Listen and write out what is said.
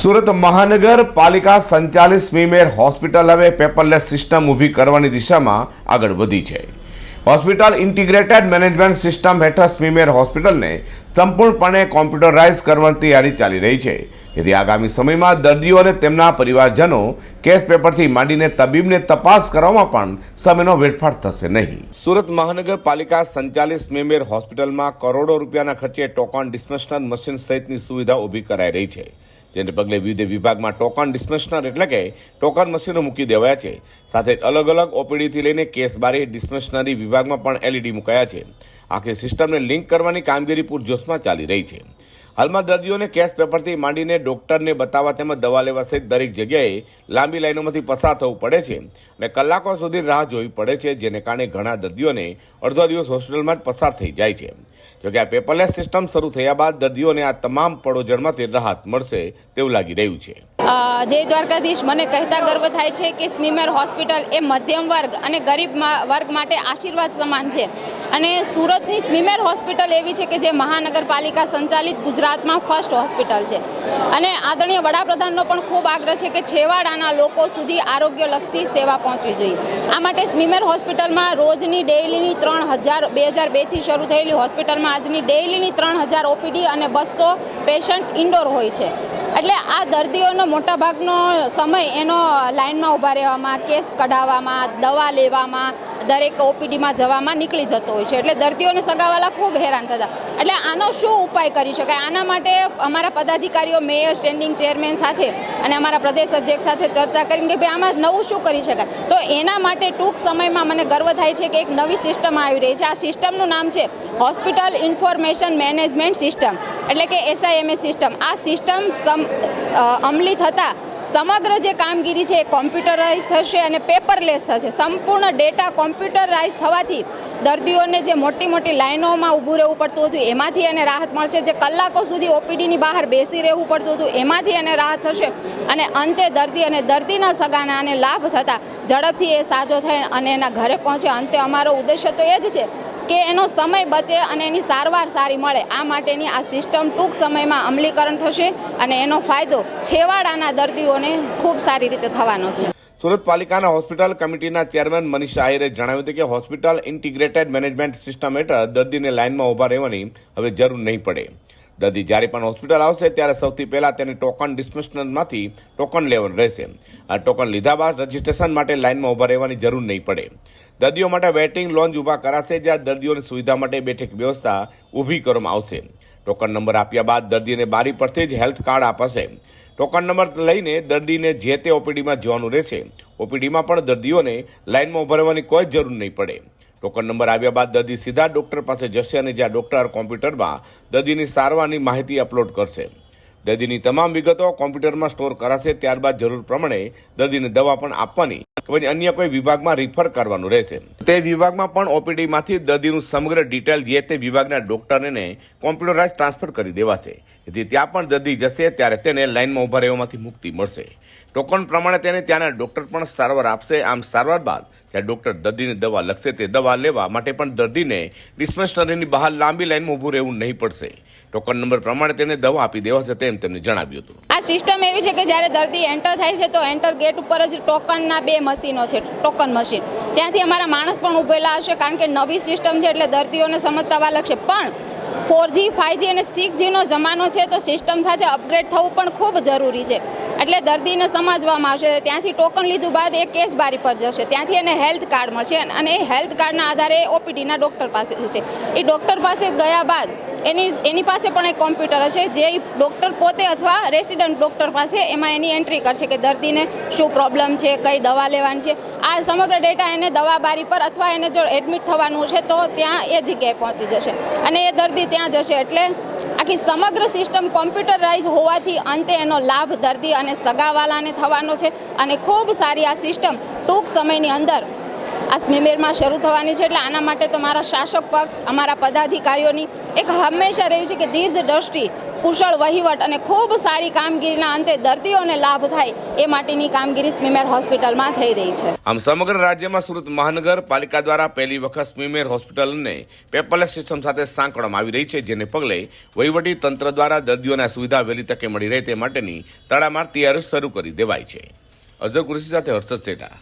સુરત મહાનગરપાલિકા સંચાલિત સ્મીમેર હોસ્પિટલ હવે પેપરલેસ સિસ્ટમ ઊભી કરવાની દિશામાં આગળ વધી છે. હોસ્પિટલ ઇન્ટિગ્રેટેડ મેનેજમેન્ટ સિસ્ટમ હેઠળ સ્મીમેર હોસ્પિટલને સંપૂર્ણપણે કોમ્પ્યુટરાઇઝ કરવાની તૈયારી ચાલી રહી છે. જેથી આગામી સમયમાં દર્દીઓ અને તેમના પરિવારજનો કેસ પેપરથી માંડીને તબીબને તપાસ કરવામાં પણ સમયનો વેડફાટ થશે નહીં. સુરત મહાનગરપાલિકા સંચાલિત સ્મીમેર હોસ્પિટલમાં કરોડો રૂપિયાના ખર્ચે ટોકન ડિસ્પેન્સર મશીન સહિતની સુવિધા ઊભી કરાઈ રહી છે. જેને પગલે વિવિધ વિભાગમાં ટોકન ડિસ્પેન્સર એટલે કે ટોકન મશીનો મૂકી દેવાયા છે. સાથે અલગ અલગ ઓપીડીથી લઈને કેસ બારી ડિસ્પેન્સનરી વિભાગમાં પણ એલઈડી મુકાયા છે. આખી સિસ્ટમને લિંક કરવાની કામગીરી પૂરજોશમાં ચાલી રહી છે. હાલમાં દર્દીઓને કેશ પેપરથી માંડીને ડોક્ટરને બતાવવા તેમજ દવા લેવા સહિત દરેક જગ્યાએ લાંબી લાઇનોમાંથી પસાર થવું પડે છે અને કલાકો સુધી રાહ જોવી પડે છે, જેને કારણે ઘણા દર્દીઓને અડધો દિવસ હોસ્પિટલમાં જ પસાર થઈ જાય છે. જોકે આ પેપરલેસ સિસ્ટમ શરૂ થયા બાદ દર્દીઓને આ તમામ પડોજણમાંથી રાહત મળશે તેવું લાગી રહ્યું છે. જય દ્વારકાધીશ, મને કહેતા ગર્વ થાય છે કે સ્મીમેર હોસ્પિટલ એ મધ્યમ વર્ગ અને ગરીબ વર્ગ માટે આશીર્વાદ સમાન છે. અને સુરતની સ્મીમેર હોસ્પિટલ એવી છે કે જે મહાનગરપાલિકા સંચાલિત ગુજરાતમાં ફર્સ્ટ હોસ્પિટલ છે. અને આદરણીય વડાપ્રધાનનો પણ ખૂબ આગ્રહ છે કે છેવાડાના લોકો સુધી આરોગ્યલક્ષી સેવા પહોંચવી જોઈએ. આ માટે સ્મીમેર હોસ્પિટલમાં રોજની ડેઇલીની ત્રણ હજાર, બે હજાર બેથી શરૂ થયેલી હોસ્પિટલમાં આજની ડેઇલીની ત્રણ હજાર ઓપીડી અને બસો પેશન્ટ ઇન્ડોર હોય છે. એટલે આ દર્દીઓનો મોટા ભાગનો સમય એનો લાઇનમાં ઊભા રહેવામાં, કેસ કઢાવવામાં, દવા લેવામાં, દરેક ઓપીડીમાં જવામાં નીકળી જતો હોય છે. એટલે દર્દીઓને સગાવાલા ખૂબ હેરાન થતા. એટલે આનો શું ઉપાય કરી શકાય? આના માટે અમારા પદાધિકારીઓ, મેયર, સ્ટેન્ડિંગ ચેરમેન સાથે અને અમારા પ્રદેશ અધ્યક્ષ સાથે ચર્ચા કરીને કે ભાઈ, આમાં નવું શું કરી શકાય? તો એના માટે ટૂંક સમયમાં મને ગર્વ થાય છે કે એક નવી સિસ્ટમ આવી રહી છે. આ સિસ્ટમનું નામ છે હોસ્પિટલ ઇન્ફોર્મેશન મેનેજમેન્ટ સિસ્ટમ. એટલે કે એસઆઈએમએસ સિસ્ટમ આ સિસ્ટમ અમલી થતાં સમગ્ર જે કામગીરી છે એ કોમ્પ્યુટરાઇઝ થશે અને પેપરલેસ થશે. સંપૂર્ણ ડેટા કોમ્પ્યુટરાઇઝ થવાથી દર્દીઓને જે મોટી મોટી લાઇનોમાં ઊભું રહેવું પડતું હતું, એમાંથી એને રાહત મળશે. જે કલાકો સુધી ઓપીડીની બહાર બેસી રહેવું પડતું હતું, એમાંથી એને રાહત થશે અને અંતે દર્દી અને દર્દીના સગાના આને લાભ થતાં ઝડપથી એ સાજો થાય અને એના ઘરે પહોંચે. અંતે અમારો ઉદ્દેશ્ય તો એ જ છે કે એનો સમય બચે અને એની સારવાર સારી મળે. આ માટેની આ સિસ્ટમ ટૂંક સમયમાં અમલીકરણ થશે અને એનો ફાયદો છેવાડાના દર્દીઓને ખૂબ સારી રીતે થવાનો છે. સુરત પાલિકાના હોસ્પિટલ કમિટીના ચેરમેન મનીષ આહિરે જણાવ્યું હતું કે હોસ્પિટલ ઇન્ટિગ્રેટેડ મેનેજમેન્ટ સિસ્ટમ હેઠળ દર્દીને લાઇનમાં ઊભા રહેવાની હવે જરૂર નહીં પડે. દર્દી જ્યારે પણ હોસ્પિટલ આવશે ત્યારે સૌથી પહેલાં તેને ટોકન ડિસ્પેન્સરમાંથી ટોકન લેવાનું રહેશે. આ ટોકન લીધા બાદ રજીસ્ટ્રેશન માટે લાઇનમાં ઊભા રહેવાની જરૂર નહીં પડે. દર્દીઓ માટે વેઇટિંગ લોન્જ ઊભા કરાશે, જ્યાં દર્દીઓની સુવિધા માટે બેઠક વ્યવસ્થા ઊભી કરવામાં આવશે. ટોકન નંબર આપ્યા બાદ દર્દીને બારી પરથી જ હેલ્થ કાર્ડ અપાશે ટોકન નંબર લઈને દર્દીને જે તે ઓપીડીમાં જવાનું રહેશે. ઓપીડીમાં પણ દર્દીઓને લાઇનમાં ઊભા રહેવાની કોઈ જરૂર નહીં પડે. ટોકન નંબર આવ્યા બાદ દર્દી સીધા ડૉક્ટર પાસે જશે અને જ્યાં ડૉક્ટર કોમ્પ્યુટરમાં દર્દીની સારવારની માહિતી અપલોડ કરશે. દર્દીની તમામ વિગતો કોમ્પ્યુટરમાં સ્ટોર કરાશે, ત્યારબાદ જરૂર પ્રમાણે દર્દીને દવા પણ આપવાની પછી અન્ય કોઈ વિભાગમાં રિફર કરવાનું રહેશે. તે વિભાગમાં પણ ઓપીડીમાંથી દર્દીનું સમગ્ર ડિટેલ જે તે વિભાગના ડોક્ટરને કોમ્પ્યુટરાઇઝ ટ્રાન્સફર કરી દેવાશે. જેથી ત્યાં પણ દર્દી જશે, ત્યારે તેને લાઇનમાં ઊભા રહેવામાંથી મુક્તિ મળશે. ટોકન પ્રમાણે તેને ત્યાંના ડૉક્ટર પણ સારવાર આપશે. આમ સારવાર બાદ જ્યાં ડૉક્ટર દર્દીને દવા લખશે. તે દવા લેવા માટે પણ દર્દીને ડિસ્પેન્સરીની બહાર લાંબી લાઇનમાં ઊભું રહેવું નહીં પડશે. ટોકન નંબર પ્રમાણે તેને દવા આપી દેવાશે તેમ તેમને જણાવ્યું હતું. આ સિસ્ટમ એવી છે કે જ્યારે દર્દી એન્ટર થાય છે તો એન્ટર ગેટ ઉપર જ ટોકનના બે મશીનો છે, ટોકન મશીન. ત્યાંથી અમારા માણસ પણ ઊભેલા હશે કારણ કે નવી સિસ્ટમ છે એટલે દર્દીઓને સમજતા વાર લાગશે. પણ ફોરજી ફાઇવજી અને સિક્સ જીનો જમાનો છે તો સિસ્ટમ સાથે અપગ્રેડ થવું પણ ખૂબ જરૂરી છે. એટલે દર્દીને સમજવામાં આવશે. ત્યાંથી ટોકન લીધું બાદ એ કેસ બારી પર જશે. ત્યાંથી એને હેલ્થ કાર્ડ મળશે અને એ હેલ્થ કાર્ડના આધારે ઓપીડીના ડૉક્ટર પાસે જશે. એ ડૉક્ટર પાસે ગયા બાદ એની એની પાસે પણ એક કોમ્પ્યુટર હશે જે ડૉક્ટર પોતે અથવા રેસિડન્ટ ડૉક્ટર પાસે એમાં એની એન્ટ્રી કરશે કે દર્દીને શું પ્રોબ્લેમ છે, કઈ દવા લેવાની છે. આ સમગ્ર ડેટા એને દવા બારી પર અથવા એને જો એડમિટ થવાનું છે તો ત્યાં એ જગ્યાએ પહોંચી જશે. અને એ દર્દી ત્યાં જશે એટલે આખી સમગ્ર સિસ્ટમ કોમ્પ્યુટરાઇઝ હોવાથી અંતે એનો લાભ દર્દી અને સગાવાલાને થવાનો છે. અને ખૂબ સારી આ સિસ્ટમ ટૂંક સમયની અંદર આ સ્મીમેરમાં શરૂ થવાની છે એટલે આના માટે તો મારા શાસક પક્ષ, અમારા પદાધિકારીઓની એક હંમેશા રહ્યું છે કે દીર્ઘ દ્રષ્ટિ, કુશળ વહીવટ અને ખૂબ સારી કામગીરીના અંતે દર્દીઓને લાભ થાય એ માટેની કામગીરી સ્મીમેર હોસ્પિટલમાં થઈ રહી છે. આમ સમગ્ર રાજ્યમાં સુરત મહાનગરપાલિકા દ્વારા પહેલી વખત સ્મીમેર હોસ્પિટલને પેપરલેસ સિસ્ટમ સાથે સાંકળવામાં આવી રહી છે, જેને પગલે વહીવટી તંત્ર દ્વારા દર્દીઓને સુવિધા વહેલી તકે મળી રહે તે માટેની તડામાર તૈયારીઓ શરૂ કરી દેવાઈ છે. અઝર કૃષિ સાથે હર્ષદ સેઠા